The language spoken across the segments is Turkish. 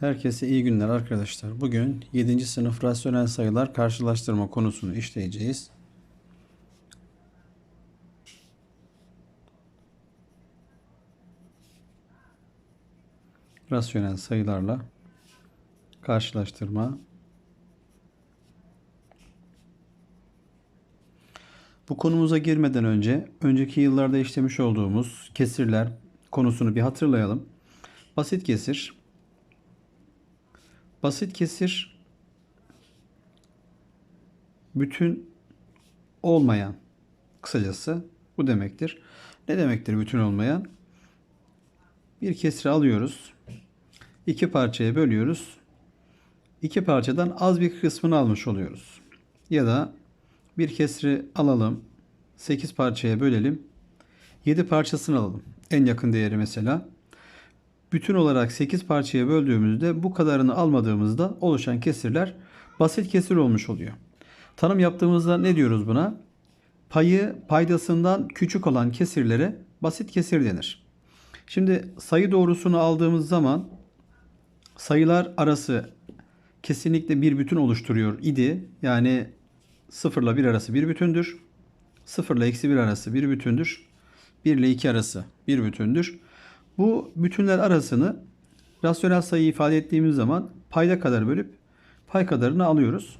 Herkese iyi günler arkadaşlar. Bugün 7. sınıf rasyonel sayılar karşılaştırma konusunu işleyeceğiz. Rasyonel sayılarla karşılaştırma. Bu konumuza girmeden önce önceki yıllarda işlemiş olduğumuz kesirler konusunu bir hatırlayalım. Basit kesir Basit kesir bütün olmayan kısacası bu demektir. Ne demektir bütün olmayan? Bir kesri alıyoruz. iki parçaya bölüyoruz. İki parçadan az bir kısmını almış oluyoruz. Ya da bir kesri alalım. 8 parçaya bölelim. 7 parçasını alalım. En yakın değeri mesela bütün olarak 8 parçaya böldüğümüzde bu kadarını almadığımızda oluşan kesirler basit kesir olmuş oluyor. Tanım yaptığımızda ne diyoruz buna? Payı paydasından küçük olan kesirlere basit kesir denir. Şimdi sayı doğrusunu aldığımız zaman sayılar arası kesinlikle bir bütün oluşturuyor idi. Yani 0 ile 1 arası bir bütündür. 0 ile eksi 1 arası bir bütündür. 1 ile 2 arası bir bütündür. Bu bütünler arasını rasyonel sayı ifade ettiğimiz zaman payda kadar bölüp pay kadarını alıyoruz.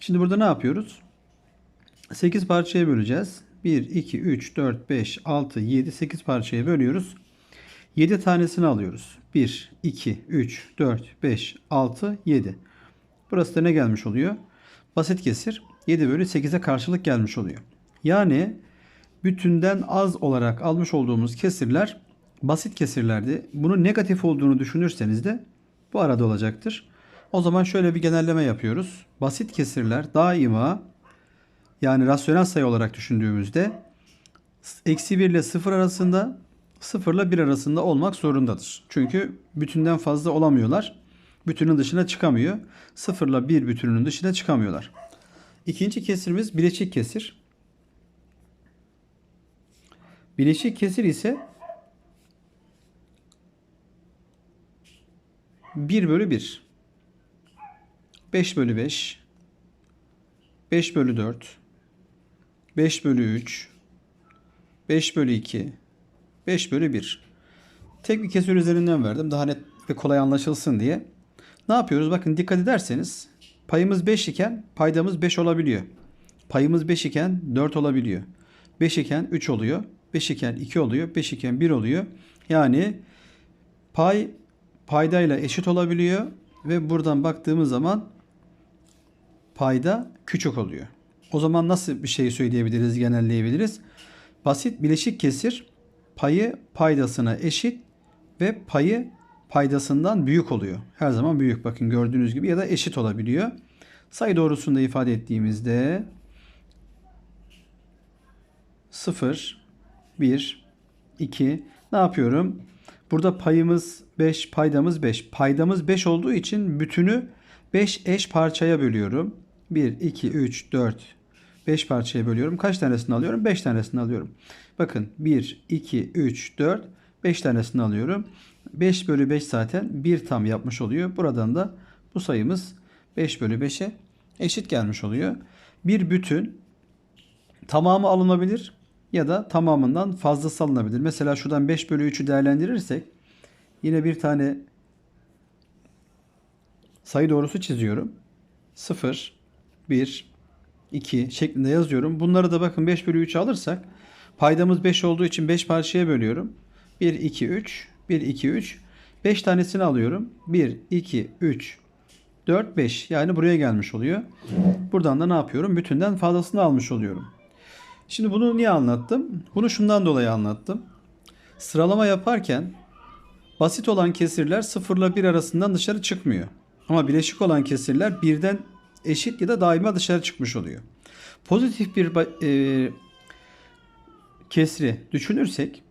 Şimdi burada ne yapıyoruz? 8 parçaya böleceğiz. 1, 2, 3, 4, 5, 6, 7, 8 parçaya bölüyoruz. 7 tanesini alıyoruz. 1, 2, 3, 4, 5, 6, 7. Burası da ne gelmiş oluyor? Basit kesir 7 bölü 8'e karşılık gelmiş oluyor. Yani bütünden az olarak almış olduğumuz kesirler basit kesirlerdi. Bunun negatif olduğunu düşünürseniz de bu arada olacaktır. O zaman şöyle bir genelleme yapıyoruz. Basit kesirler daima yani rasyonel sayı olarak düşündüğümüzde eksi 1 ile 0 arasında 0 ile 1 arasında olmak zorundadır. Çünkü bütünden fazla olamıyorlar. Bütünün dışına çıkamıyor. 0 ile 1 bütününün dışına çıkamıyorlar. İkinci kesirimiz bileşik kesir. Bileşik kesir ise 1 bölü 1. 5 bölü 5. 5 bölü 4. 5 bölü 3. 5 bölü 2. 5 bölü 1. Tek bir kesir üzerinden verdim. Daha net ve kolay anlaşılsın diye. Ne yapıyoruz? Bakın dikkat ederseniz payımız 5 iken paydamız 5 olabiliyor. Payımız 5 iken 4 olabiliyor. 5 iken 3 oluyor. 5 iken 2 oluyor. 5 iken 1 oluyor. Yani pay paydayla eşit olabiliyor ve buradan baktığımız zaman payda küçük oluyor. O zaman nasıl bir şey söyleyebiliriz, genelleyebiliriz? Basit bileşik kesir payı paydasına eşit ve payı paydasından büyük oluyor. Her zaman büyük bakın gördüğünüz gibi ya da eşit olabiliyor. Sayı doğrusunda ifade ettiğimizde 0, 1, 2 ne yapıyorum? Burada payımız 5, paydamız 5. Paydamız 5 olduğu için bütünü 5 eş parçaya bölüyorum. 1, 2, 3, 4, 5 parçaya bölüyorum. Kaç tanesini alıyorum? 5 tanesini alıyorum. Bakın 1, 2, 3, 4, 5 tanesini alıyorum. 5 bölü 5 zaten 1 tam yapmış oluyor. Buradan da bu sayımız 5 bölü 5'e eşit gelmiş oluyor. Bir bütün tamamı alınabilir ya da tamamından fazlası alınabilir. Mesela şuradan 5 bölü 3'ü değerlendirirsek yine bir tane sayı doğrusu çiziyorum. 0, 1, 2 şeklinde yazıyorum. Bunları da bakın 5 bölü 3 alırsak paydamız 5 olduğu için 5 parçaya bölüyorum. 1, 2, 3, 1, 2, 3. 5 tanesini alıyorum. 1, 2, 3, 4, 5. Yani buraya gelmiş oluyor. Buradan da ne yapıyorum? Bütünden fazlasını almış oluyorum. Şimdi bunu niye anlattım? Bunu şundan dolayı anlattım. Sıralama yaparken basit olan kesirler 0 ile 1 arasından dışarı çıkmıyor. Ama bileşik olan kesirler birden eşit ya da daima dışarı çıkmış oluyor. Pozitif bir e, kesri düşünürsek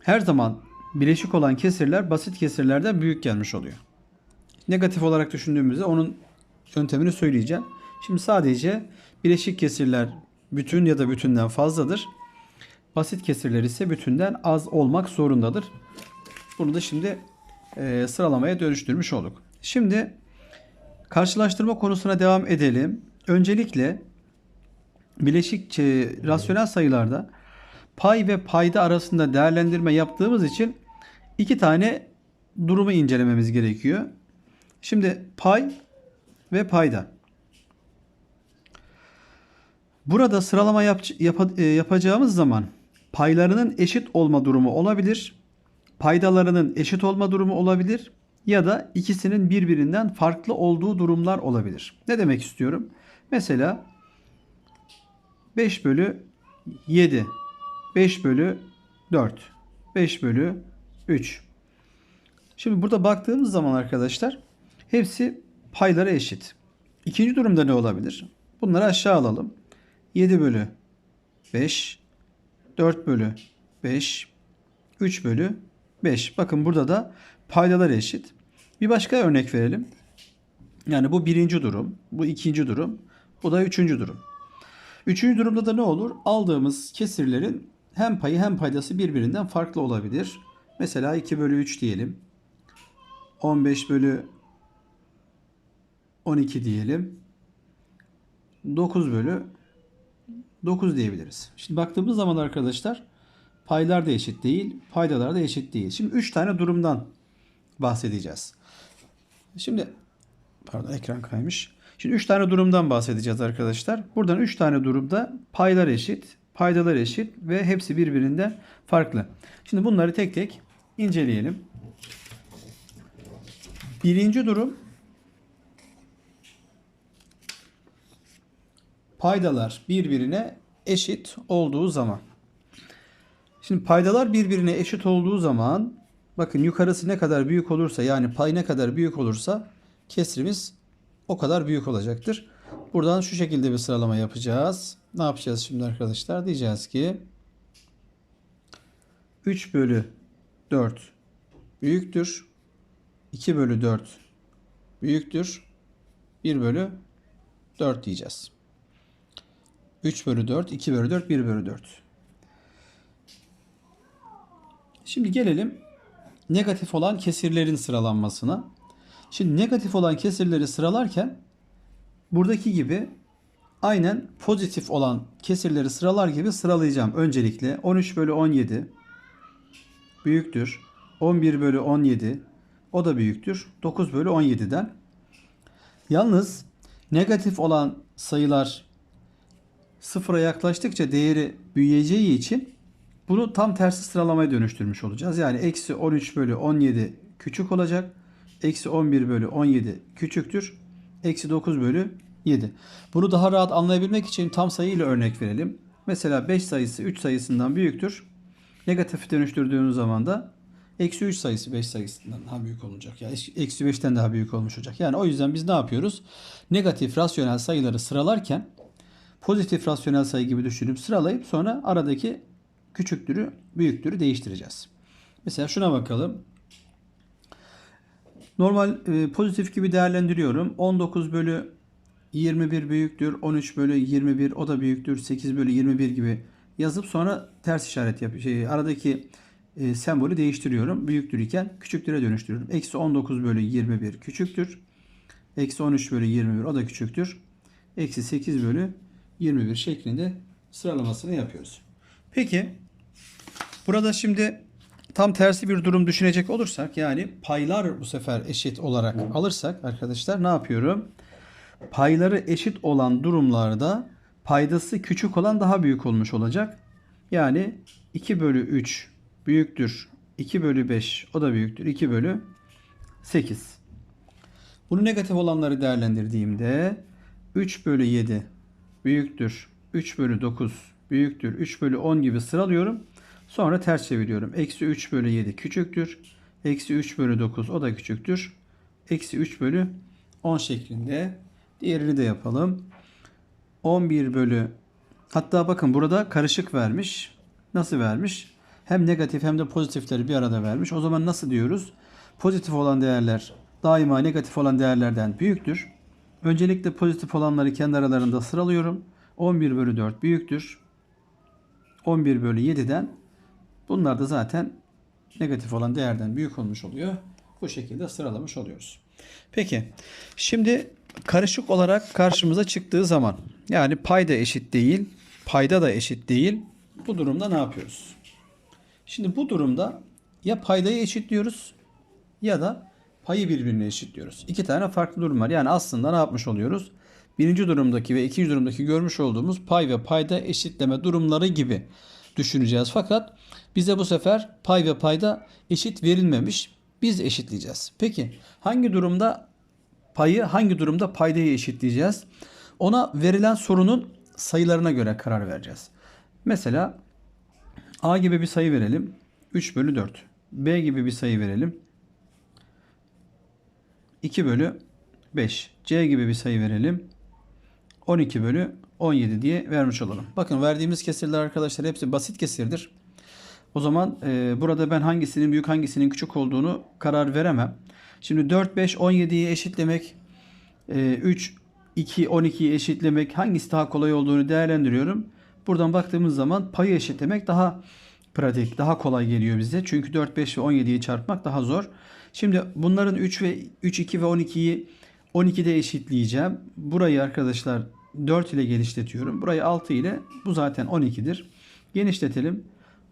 her zaman bileşik olan kesirler basit kesirlerden büyük gelmiş oluyor. Negatif olarak düşündüğümüzde onun yöntemini söyleyeceğim. Şimdi sadece bileşik kesirler bütün ya da bütünden fazladır. Basit kesirler ise bütünden az olmak zorundadır. Bunu da şimdi e, sıralamaya dönüştürmüş olduk. Şimdi karşılaştırma konusuna devam edelim. Öncelikle bileşik e, rasyonel sayılarda pay ve payda arasında değerlendirme yaptığımız için iki tane durumu incelememiz gerekiyor. Şimdi pay ve payda. Burada sıralama yap, yapa- e, yapacağımız zaman paylarının eşit olma durumu olabilir. Paydalarının eşit olma durumu olabilir ya da ikisinin birbirinden farklı olduğu durumlar olabilir. Ne demek istiyorum? Mesela 5 bölü 7, 5 bölü 4, 5 bölü 3. Şimdi burada baktığımız zaman arkadaşlar hepsi paylara eşit. İkinci durumda ne olabilir? Bunları aşağı alalım. 7 bölü 5, 4 bölü 5, 3 bölü 5. Bakın burada da paydalar eşit. Bir başka örnek verelim. Yani bu birinci durum, bu ikinci durum, bu da üçüncü durum. Üçüncü durumda da ne olur? Aldığımız kesirlerin hem payı hem paydası birbirinden farklı olabilir. Mesela 2 bölü 3 diyelim. 15 bölü 12 diyelim. 9 bölü 9 diyebiliriz. Şimdi baktığımız zaman arkadaşlar paylar da eşit değil, paydalar da eşit değil. Şimdi 3 tane durumdan bahsedeceğiz. Şimdi pardon ekran kaymış. Şimdi 3 tane durumdan bahsedeceğiz arkadaşlar. Buradan 3 tane durumda paylar eşit, paydalar eşit ve hepsi birbirinden farklı. Şimdi bunları tek tek inceleyelim. Birinci durum paydalar birbirine eşit olduğu zaman. Şimdi paydalar birbirine eşit olduğu zaman bakın yukarısı ne kadar büyük olursa yani pay ne kadar büyük olursa kesrimiz o kadar büyük olacaktır. Buradan şu şekilde bir sıralama yapacağız. Ne yapacağız şimdi arkadaşlar? Diyeceğiz ki 3 bölü 4 büyüktür. 2 bölü 4 büyüktür. 1 bölü 4 diyeceğiz. 3 bölü 4, 2 bölü 4, 1 bölü 4. Şimdi gelelim negatif olan kesirlerin sıralanmasına. Şimdi negatif olan kesirleri sıralarken buradaki gibi aynen pozitif olan kesirleri sıralar gibi sıralayacağım. Öncelikle 13 bölü 17 büyüktür. 11 bölü 17 o da büyüktür. 9 bölü 17'den. Yalnız negatif olan sayılar sıfıra yaklaştıkça değeri büyüyeceği için bunu tam tersi sıralamaya dönüştürmüş olacağız. Yani eksi 13 bölü 17 küçük olacak. Eksi 11 bölü 17 küçüktür. Eksi 9 bölü 7. Bunu daha rahat anlayabilmek için tam sayı ile örnek verelim. Mesela 5 sayısı 3 sayısından büyüktür. Negatif dönüştürdüğünüz zaman da eksi 3 sayısı 5 sayısından daha büyük olacak. Yani eksi 5'ten daha büyük olmuş olacak. Yani o yüzden biz ne yapıyoruz? Negatif rasyonel sayıları sıralarken pozitif rasyonel sayı gibi düşünüp sıralayıp sonra aradaki küçüktürü büyüktürü değiştireceğiz. Mesela şuna bakalım. Normal e, pozitif gibi değerlendiriyorum. 19 bölü 21 büyüktür. 13 bölü 21 o da büyüktür. 8 bölü 21 gibi yazıp sonra ters işaret yap şey, aradaki e, sembolü değiştiriyorum. Büyüktür iken küçüktüre dönüştürüyorum. Eksi 19 bölü 21 küçüktür. Eksi 13 bölü 21 o da küçüktür. Eksi 8 bölü 21 şeklinde sıralamasını yapıyoruz. Peki burada şimdi tam tersi bir durum düşünecek olursak yani paylar bu sefer eşit olarak alırsak arkadaşlar ne yapıyorum? Payları eşit olan durumlarda paydası küçük olan daha büyük olmuş olacak. Yani 2 bölü 3 büyüktür. 2 bölü 5 o da büyüktür. 2 bölü 8. Bunu negatif olanları değerlendirdiğimde 3 bölü 7 büyüktür. 3 bölü 9 büyüktür. 3 bölü 10 gibi sıralıyorum. Sonra ters çeviriyorum. Eksi 3 bölü 7 küçüktür. Eksi 3 bölü 9 o da küçüktür. Eksi 3 bölü 10 şeklinde. Diğerini de yapalım. 11 bölü hatta bakın burada karışık vermiş. Nasıl vermiş? Hem negatif hem de pozitifleri bir arada vermiş. O zaman nasıl diyoruz? Pozitif olan değerler daima negatif olan değerlerden büyüktür. Öncelikle pozitif olanları kendi aralarında sıralıyorum. 11 bölü 4 büyüktür. 11 bölü 7'den bunlar da zaten negatif olan değerden büyük olmuş oluyor. Bu şekilde sıralamış oluyoruz. Peki. Şimdi karışık olarak karşımıza çıktığı zaman yani payda eşit değil, payda da eşit değil. Bu durumda ne yapıyoruz? Şimdi bu durumda ya paydayı eşitliyoruz ya da payı birbirine eşitliyoruz. İki tane farklı durum var. Yani aslında ne yapmış oluyoruz? Birinci durumdaki ve ikinci durumdaki görmüş olduğumuz pay ve payda eşitleme durumları gibi düşüneceğiz. Fakat bize bu sefer pay ve payda eşit verilmemiş. Biz eşitleyeceğiz. Peki hangi durumda payı hangi durumda paydayı eşitleyeceğiz? Ona verilen sorunun sayılarına göre karar vereceğiz. Mesela A gibi bir sayı verelim. 3 bölü 4. B gibi bir sayı verelim. 2 bölü 5. C gibi bir sayı verelim. 12 bölü 17 diye vermiş olalım. Bakın verdiğimiz kesirler arkadaşlar hepsi basit kesirdir. O zaman e, burada ben hangisinin büyük hangisinin küçük olduğunu karar veremem. Şimdi 4, 5, 17'yi eşitlemek, e, 3, 2, 12'yi eşitlemek hangisi daha kolay olduğunu değerlendiriyorum. Buradan baktığımız zaman payı eşitlemek daha pratik, daha kolay geliyor bize. Çünkü 4, 5 ve 17'yi çarpmak daha zor. Şimdi bunların 3 ve 3, 2 ve 12'yi 12'de eşitleyeceğim. Burayı arkadaşlar 4 ile genişletiyorum. Burayı 6 ile bu zaten 12'dir. Genişletelim.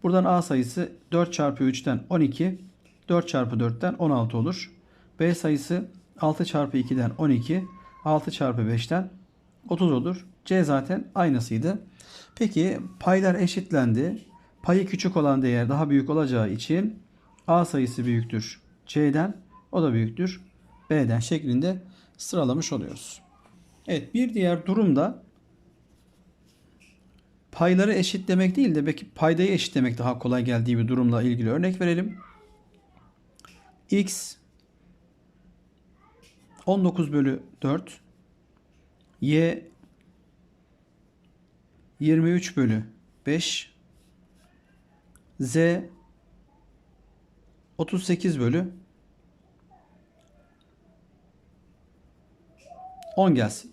Buradan A sayısı 4 çarpı 3'ten 12. 4 çarpı 4'ten 16 olur. B sayısı 6 çarpı 2'den 12. 6 çarpı 5'ten 30 olur. C zaten aynısıydı. Peki paylar eşitlendi. Payı küçük olan değer daha büyük olacağı için A sayısı büyüktür C'den. O da büyüktür B'den şeklinde sıralamış oluyoruz. Evet bir diğer durumda payları eşitlemek değil de belki paydayı eşitlemek daha kolay geldiği bir durumla ilgili örnek verelim. X 19 bölü 4 Y 23 bölü 5 Z 38 bölü 10 gelsin.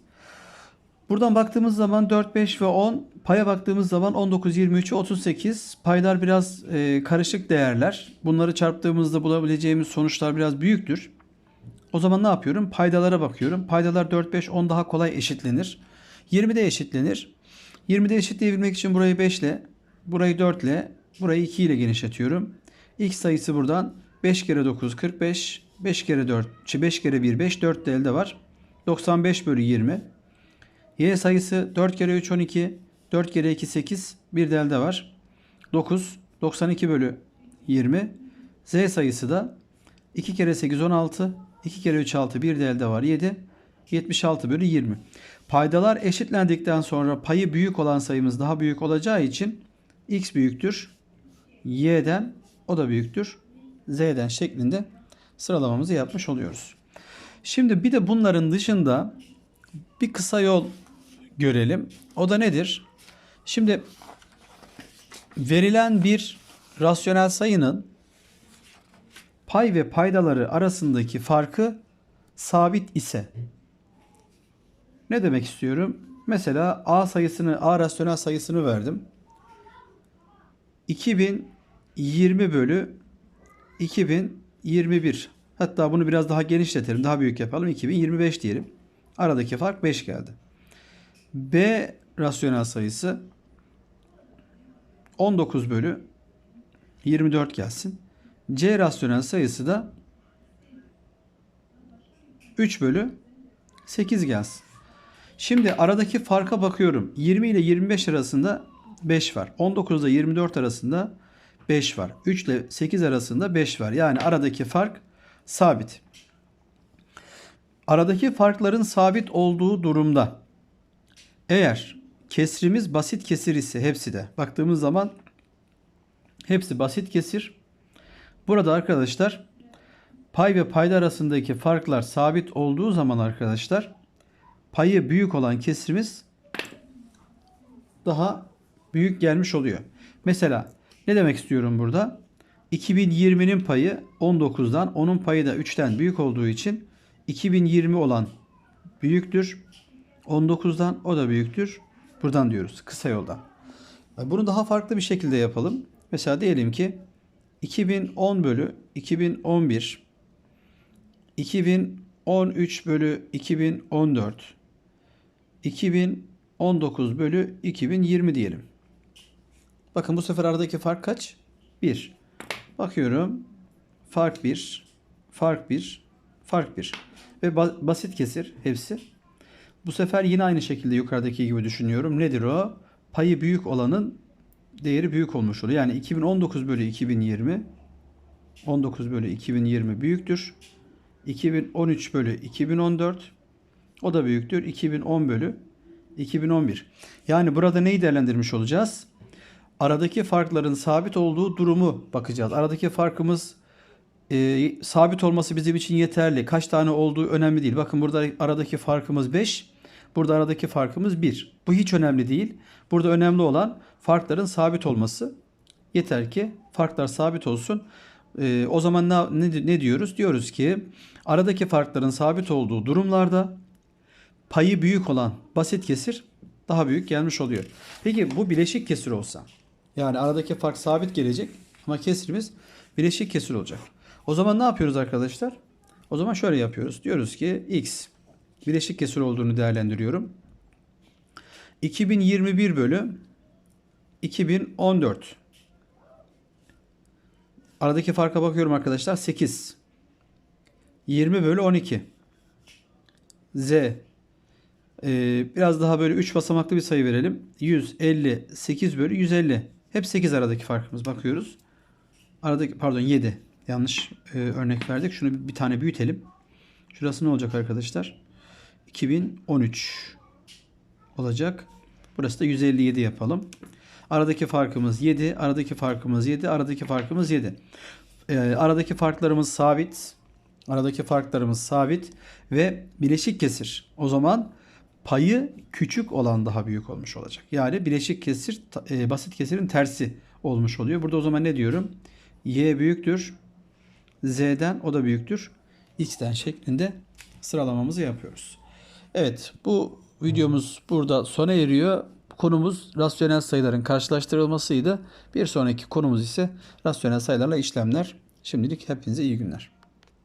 Buradan baktığımız zaman 4, 5 ve 10. Paya baktığımız zaman 19, 23 ve 38. Paylar biraz e, karışık değerler. Bunları çarptığımızda bulabileceğimiz sonuçlar biraz büyüktür. O zaman ne yapıyorum? Paydalara bakıyorum. Paydalar 4, 5, 10 daha kolay eşitlenir. 20 de eşitlenir. 20'de eşitleyebilmek için burayı 5 ile, burayı 4 ile, burayı 2 ile genişletiyorum. X sayısı buradan 5 kere 9 45, 5 kere 4, 5 kere 1 5, 4 de elde var. 95 bölü 20. Y sayısı 4 kere 3 12, 4 kere 2 8, bir de var. 9, 92 bölü 20. Z sayısı da 2 kere 8 16, 2 kere 3 6, bir de var 7, 76 bölü 20. Paydalar eşitlendikten sonra payı büyük olan sayımız daha büyük olacağı için x büyüktür. Y'den o da büyüktür. Z'den şeklinde sıralamamızı yapmış oluyoruz. Şimdi bir de bunların dışında bir kısa yol görelim. O da nedir? Şimdi verilen bir rasyonel sayının pay ve paydaları arasındaki farkı sabit ise ne demek istiyorum? Mesela A sayısını, A rasyonel sayısını verdim. 2020 bölü 2021. Hatta bunu biraz daha genişletelim. Daha büyük yapalım. 2025 diyelim. Aradaki fark 5 geldi. B rasyonel sayısı 19 bölü 24 gelsin. C rasyonel sayısı da 3 bölü 8 gelsin. Şimdi aradaki farka bakıyorum. 20 ile 25 arasında 5 var. 19 ile 24 arasında 5 var. 3 ile 8 arasında 5 var. Yani aradaki fark sabit. Aradaki farkların sabit olduğu durumda eğer kesrimiz basit kesir ise hepsi de baktığımız zaman hepsi basit kesir. Burada arkadaşlar pay ve payda arasındaki farklar sabit olduğu zaman arkadaşlar payı büyük olan kesrimiz daha büyük gelmiş oluyor. Mesela ne demek istiyorum burada? 2020'nin payı 19'dan, onun payı da 3'ten büyük olduğu için 2020 olan büyüktür. 19'dan o da büyüktür. Buradan diyoruz kısa yoldan. Bunu daha farklı bir şekilde yapalım. Mesela diyelim ki 2010 bölü 2011 2010 2013 bölü 2014 2019 bölü 2020 diyelim. Bakın bu sefer aradaki fark kaç? 1. Bakıyorum. Fark 1. Fark 1. Fark 1. Ve ba- basit kesir hepsi. Bu sefer yine aynı şekilde yukarıdaki gibi düşünüyorum. Nedir o? Payı büyük olanın değeri büyük olmuş oluyor. Yani 2019 bölü 2020 19 bölü 2020 büyüktür. 2013 bölü 2014 o da büyüktür. 2010 bölü 2011. Yani burada neyi değerlendirmiş olacağız? Aradaki farkların sabit olduğu durumu bakacağız. Aradaki farkımız e, sabit olması bizim için yeterli. Kaç tane olduğu önemli değil. Bakın burada aradaki farkımız 5. Burada aradaki farkımız 1. Bu hiç önemli değil. Burada önemli olan farkların sabit olması. Yeter ki farklar sabit olsun. E, o zaman ne, ne, ne diyoruz? Diyoruz ki aradaki farkların sabit olduğu durumlarda payı büyük olan basit kesir daha büyük gelmiş oluyor. Peki bu bileşik kesir olsa yani aradaki fark sabit gelecek ama kesirimiz bileşik kesir olacak. O zaman ne yapıyoruz arkadaşlar? O zaman şöyle yapıyoruz. Diyoruz ki x bileşik kesir olduğunu değerlendiriyorum. 2021 bölü 2014. Aradaki farka bakıyorum arkadaşlar. 8. 20 bölü 12. Z. Ee, biraz daha böyle 3 basamaklı bir sayı verelim. 158 bölü 150. Hep 8 aradaki farkımız. Bakıyoruz. Aradaki pardon 7. Yanlış e, örnek verdik. Şunu bir tane büyütelim. Şurası ne olacak arkadaşlar? 2013 olacak. Burası da 157 yapalım. Aradaki farkımız 7. Aradaki farkımız 7. Aradaki farkımız 7. Ee, aradaki farklarımız sabit. Aradaki farklarımız sabit ve bileşik kesir. O zaman payı küçük olan daha büyük olmuş olacak. Yani bileşik kesir e, basit kesirin tersi olmuş oluyor. Burada o zaman ne diyorum? Y büyüktür. Z'den o da büyüktür. X'ten şeklinde sıralamamızı yapıyoruz. Evet bu videomuz burada sona eriyor. Konumuz rasyonel sayıların karşılaştırılmasıydı. Bir sonraki konumuz ise rasyonel sayılarla işlemler. Şimdilik hepinize iyi günler.